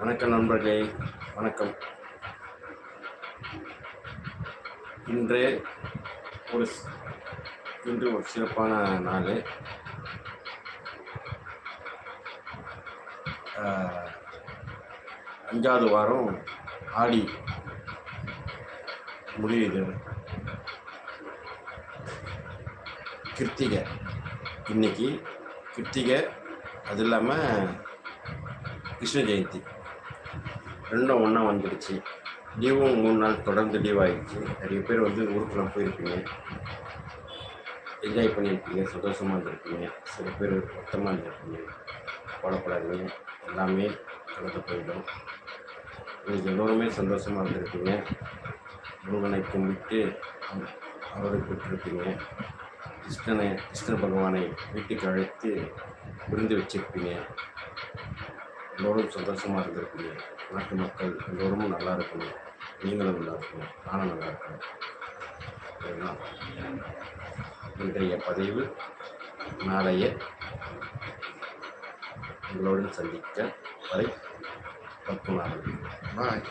வணக்கம் நண்பர்களே வணக்கம். இன்று ஒரு இன்று ஒரு சிறப்பான நாள். அஞ்சாவது வாரம் ஆடி முடியுது. கிருத்திகை. இன்னைக்கு கிருத்திகை அது இல்லாமல் கிருஷ்ண ஜெயந்தி. ரெண்டும் ஒன்றா வந்துடுச்சு லீவும் மூணு நாள் தொடர்ந்து லீவ் ஆகிடுச்சு நிறைய பேர் வந்து ஊருக்குலாம் போயிருப்பீங்க. என்ஜாய் பண்ணியிருப்பீங்க. சந்தோஷமாக இருந்திருப்பீங்க. சில பேர் மொத்தமாக இருந்திருப்பீங்க. கவலைப்படாதீங்க. எல்லாமே கடந்து போயிடும். நீங்கள் எல்லோருமே சந்தோஷமாக இருந்திருப்பீங்க. முருகனை கும்பிட்டு அவரை பெற்றிருப்பீங்க. கிருஷ்ணனை கிருஷ்ண பகவானை வீட்டுக்கு அழைத்து விருந்து வச்சிருப்பீங்க. எல்லோரும் சந்தோஷமாக இருந்திருக்கணும். நாட்டு மக்கள் எல்லோரும் நல்லா இருக்கணும். நீங்களும் நல்லா இருக்கணும். நானும் நல்லா இருக்கணும். இதுதான் இன்றைய பதிவு நாளைய உங்களுடன் சந்திக்க வரை பத்து நாள். பாய்